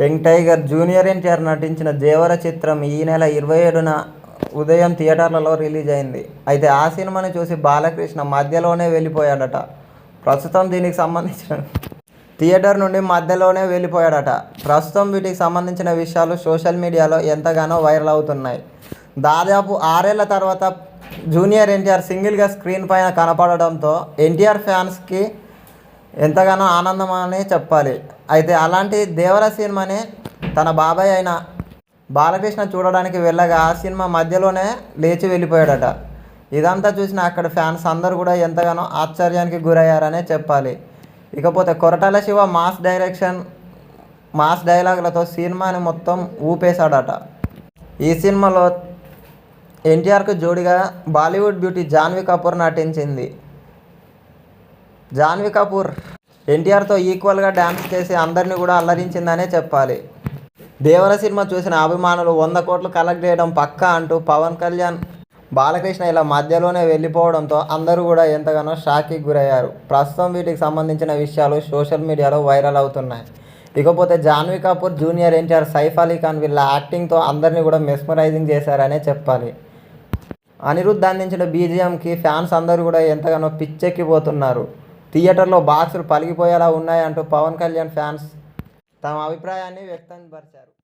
Young tiger junior NTR నటించిన దేవర చిత్రం ఈ నెల ఇరవై ఏడున ఉదయం థియేటర్లలో రిలీజ్ అయింది. అయితే ఆ సినిమాని చూసి బాలకృష్ణ మధ్యలోనే వెళ్ళిపోయాడట. ప్రస్తుతం దీనికి సంబంధించిన థియేటర్ నుండి మధ్యలోనే వెళ్ళిపోయాడట. ప్రస్తుతం వీటికి సంబంధించిన విషయాలు సోషల్ మీడియాలో ఎంతగానో వైరల్ అవుతున్నాయి. దాదాపు ఆరేళ్ళ తర్వాత జూనియర్ ఎన్టీఆర్ సింగిల్గా స్క్రీన్ పైన కనపడడంతో ఎన్టీఆర్ ఫ్యాన్స్కి ఎంతగానో ఆనందం అని చెప్పాలి. అయితే అలాంటి దేవర సినిమాని తన బాబాయ్ అయిన బాలకృష్ణ చూడడానికి వెళ్ళగా ఆ సినిమా మధ్యలోనే లేచి వెళ్ళిపోయాడట. ఇదంతా చూసిన అక్కడ ఫ్యాన్స్ అందరూ కూడా ఎంతగానో ఆశ్చర్యానికి గురయ్యారనే చెప్పాలి. ఇకపోతే Koratala Siva mass direction mass డైలాగులతో సినిమాని మొత్తం ఊపేశాడట. ఈ సినిమాలో ఎన్టీఆర్కు జోడిగా బాలీవుడ్ బ్యూటీ జాన్వీ కపూర్ నటించింది. జాన్వీ కపూర్ ఎన్టీఆర్తో ఈక్వల్గా డ్యాన్స్ చేసి అందరినీ కూడా అల్లరించిందనే చెప్పాలి. దేవర సినిమా చూసిన అభిమానులు వంద కోట్లు కలెక్ట్ చేయడం పక్కా అంటూ పవన్ కళ్యాణ్ బాలకృష్ణ ఇలా మధ్యలోనే వెళ్ళిపోవడంతో అందరూ కూడా ఎంతగానో షాక్కి గురయ్యారు. ప్రస్తుతం వీటికి సంబంధించిన విషయాలు సోషల్ మీడియాలో వైరల్ అవుతున్నాయి. ఇకపోతే జాన్వీ కపూర్ జూనియర్ ఎన్టీఆర్ సైఫ్ అలీ ఖాన్ వీళ్ళ యాక్టింగ్తో అందరినీ కూడా మెస్మరైజింగ్ చేశారనే చెప్పాలి. అనిరుద్ధ్ అందించిన బీజిఎంకి ఫ్యాన్స్ అందరూ కూడా ఎంతగానో పిచ్చెక్కిపోతున్నారు. థియేటర్లో బాక్సులు పలిగిపోయేలా ఉన్నాయంటూ పవన్ కళ్యాణ్ ఫ్యాన్స్ తమ అభిప్రాయాన్ని వ్యక్తం పరిచారు.